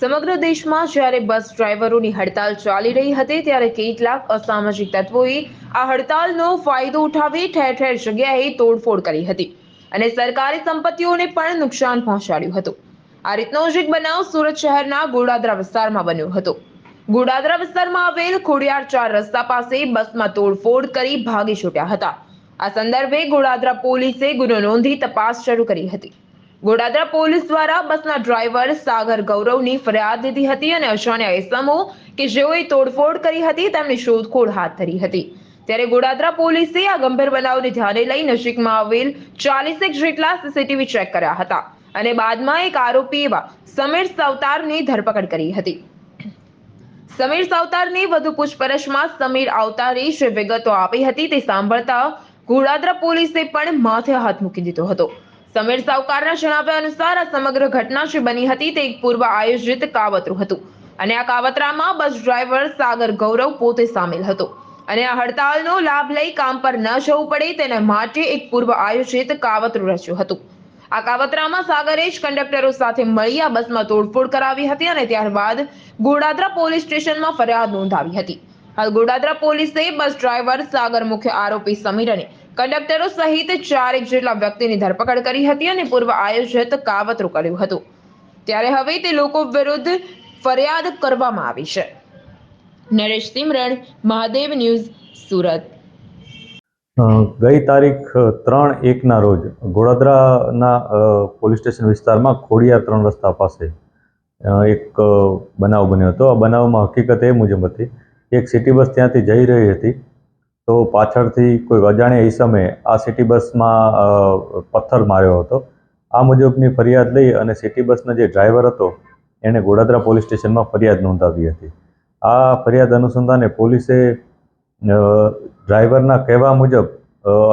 સમગ્ર દેશમાં જ્યારે બસ ડ્રાઈવરોની હડતાલ ચાલી રહી હતી, ત્યારે કેટલાક અસામાજિક તત્વોએ આ હડતાલનો ફાયદો ઉઠાવી ઠેર ઠેર જગ્યાએ તોડફોડ કરી હતી અને સરકારી સંપત્તિઓને પણ નુકસાન પહોંચાડ્યું હતું. આ રીતનો જ એક બનાવ સુરત શહેરના ગોડાદરા વિસ્તારમાં બન્યો હતો. ગોડાદરા વિસ્તારમાં આવેલ ખોડિયાર ચાર રસ્તા પાસે બસમાં તોડફોડ કરી ભાગી છૂટ્યા હતા. આ સંદર્ભે ગોડાદરા પોલીસે ગુનો નોંધી તપાસ શરૂ કરી હતી. ગોડાદરા પોલીસ દ્વારા બસના ડ્રાઈવર સાગર ગૌરવની ફરિયાદ લીધી હતી અને અજાણ્યા ઇસમો કે જેઓએ તોડફોડ કરી હતી, તેમની શોધખોળ હાથ ધરી હતી. ત્યારે ગોડાદરા પોલીસે આ ગંભીર બનાવને ધ્યાને લઈ નજીકમાં આવેલ ચાલીસેક જેટલા સીસીટીવી ચેક કર્યા હતા અને બાદમાં એક આરોપી એવા સમીર સાવતારની ધરપકડ કરી હતી. સમીર સાવતારની વધુ પૂછપરછમાં સમીર અવતારે જે વિગતો આપી હતી તે સાંભળતા ગોડાદરા પોલીસે પણ માથે હાથ મૂકી દીધો હતો. સમીર સાવકારના જણાવ્યા અનુસાર આ સમગ્ર ઘટના જે બની હતી તે એક પૂર્વ આયોજિત કાવતરું હતું. અને આ કાવતરામાં બસ ડ્રાઈવર સાગર ગૌરવ પોતે સામેલ હતો. અને આ હડતાલનો લાભ લઈ કામ પર ન જવું પડે તેના માટે એક પૂર્વ આયોજિત કાવતરું રચ્યું હતું. આ કાવતરામાં સાગરે જ કંડક્ટરો સાથે મળી આ બસમાં તોડફોડ કરાવી હતી અને ત્યારબાદ ગોડાદરા પોલીસ સ્ટેશનમાં ફરિયાદ નોંધાવી હતી. હાલ ગોડાદરા પોલીસે બસ ડ્રાઈવર સાગર મુખ્ય આરોપી સમીર અને કંડક્ટરો સહિત ચારેક જેટલા વ્યક્તિની ધરપકડ કરી હતી અને પૂર્વ આયોજિત કાવતરું કર્યું હતું. ત્યારે હવે તે લોકો વિરુદ્ધ ફરિયાદ કરવામાં આવી છે. નરેશ સિમરણ, મહાદેવ ન્યૂઝ, સુરત. ગઈ તારીખ ત્રણ એકના રોજ ગોડાદરાના પોલીસ સ્ટેશન વિસ્તારમાં ખોડિયાર ત્રણ રસ્તા પાસે એક બનાવ બન્યો હતો. આ બનાવમાં હકીકત એ મુજબ હતી એક સિટી બસ ત્યાંથી જઈ રહી હતી. તો પાછળથી કોઈ અજાણ્યા ઈસમે આ સિટી બસમાં પથ્થર માર્યો હતો. આ મુજબની ફરિયાદ લઈ અને સિટી બસનો જે ડ્રાઈવર હતો એણે ગોડાદરા પોલીસ સ્ટેશનમાં ફરિયાદ નોંધાવી હતી. આ ફરિયાદ અનુસંધાને પોલીસે ડ્રાઈવરના કહેવા મુજબ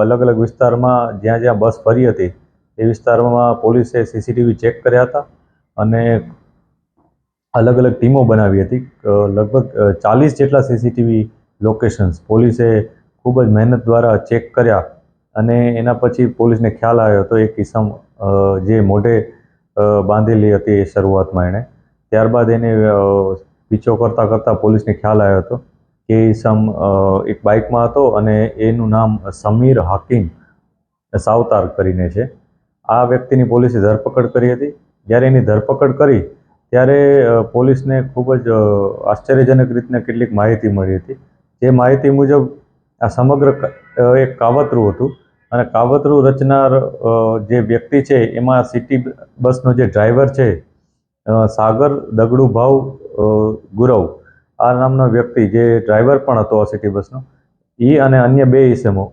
અલગ અલગ વિસ્તારમાં જ્યાં જ્યાં બસ ફરી હતી, એ વિસ્તારમાં પોલીસે સીસીટીવી ચેક કર્યા હતા અને અલગ અલગ ટીમો બનાવી હતી. લગભગ ચાલીસ જેટલા સીસીટીવી લોકેશન્સ પોલીસે ખૂબ જ મહેનત દ્વારા ચેક કર્યા અને એના પછી પોલીસને ખ્યાલ આવ્યો હતો એક કિસમ જે મોઢે બાંધેલી હતી એ શરૂઆતમાં એણે. ત્યારબાદ એને પીછો કરતાં કરતાં પોલીસને ખ્યાલ આવ્યો હતો કે ઈસમ સમ એક બાઇકમાં હતો અને એનું નામ સમીર હાકીમ સાવતાર કરીને છે. આ વ્યક્તિની પોલીસે ધરપકડ કરી હતી. જ્યારે એની ધરપકડ કરી, ત્યારે પોલીસને ખૂબ જ આશ્ચર્યજનક રીતના કેટલીક માહિતી મળી હતી. જે માહિતી મુજબ આ સમગ્ર એક કાવતરું હતું. અને કાવતરું રચનાર જે વ્યક્તિ છે, એમાં સિટી બસનો જે ડ્રાઈવર છે સાગર દગડુભાવ ગુરવ, આ નામનો વ્યક્તિ જે ડ્રાઈવર પણ હતો આ સિટી બસનો એ અને અન્ય બે ઇસમો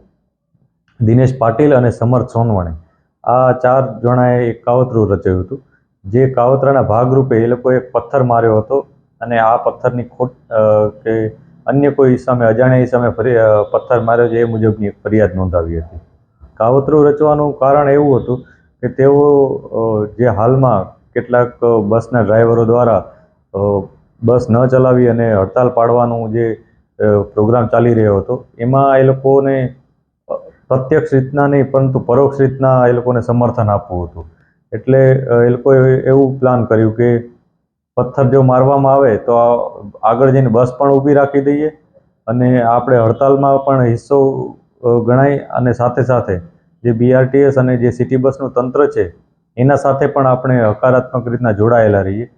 દિનેશ પાટીલ અને સમર્થ સોનવાણી. આ ચાર જણાએ એક કાવતરું રચ્યું હતું. જે કાવતરાના ભાગરૂપે એ લોકોએ પથ્થર માર્યો હતો અને આ પથ્થરની ખોટ કે અન્ય કોઈ સામે અજાણ્યા સામે ફરી પથ્થર માર્યો છે એ મુજબની એક ફરિયાદ નોંધાવી હતી. કાવતરું રચવાનું કારણ એવું હતું કે તેઓ જે હાલમાં કેટલાક બસના ડ્રાઈવરો દ્વારા બસ ન ચલાવી અને હડતાલ પાડવાનું જે પ્રોગ્રામ ચાલી રહ્યો હતો, એમાં એ લોકોને પ્રત્યક્ષ રીતના નહીં, પરંતુ પરોક્ષ રીતના એ લોકોને સમર્થન આપવું હતું. એટલે એ લોકોએ એવું પ્લાન કર્યું કે પથ્થર જો મારવામાં આવે તો આગળ જઈને બસ પણ ઊભી રાખી દઈએ અને આપણે હડતાલમાં પણ હિસ્સો ગણાય અને સાથે સાથે જે બીઆરટીએસ અને જે સિટી બસનું તંત્ર છે, એના સાથે પણ આપણે હકારાત્મક રીતના જોડાયેલા રહીએ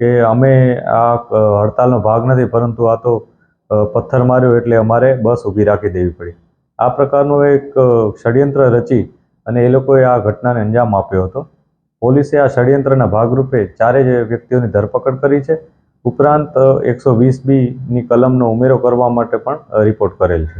કે અમે આ હડતાલનો ભાગ નથી પરંતુ આ તો પથ્થર માર્યો એટલે અમારે બસ ઊભી રાખી દેવી પડી. આ પ્રકારનું એક ષડયંત્ર રચી અને એ લોકોએ આ ઘટનાને અંજામ આપ્યો હતો. પોલીસે આ ષડયંત્રના ભાગરૂપે ચારેય વ્યક્તિઓની ધરપકડ કરી છે. ઉપરાંત એકસો વીસ બીની કલમનો ઉમેરો કરવા માટે પણ રિપોર્ટ કરેલ છે.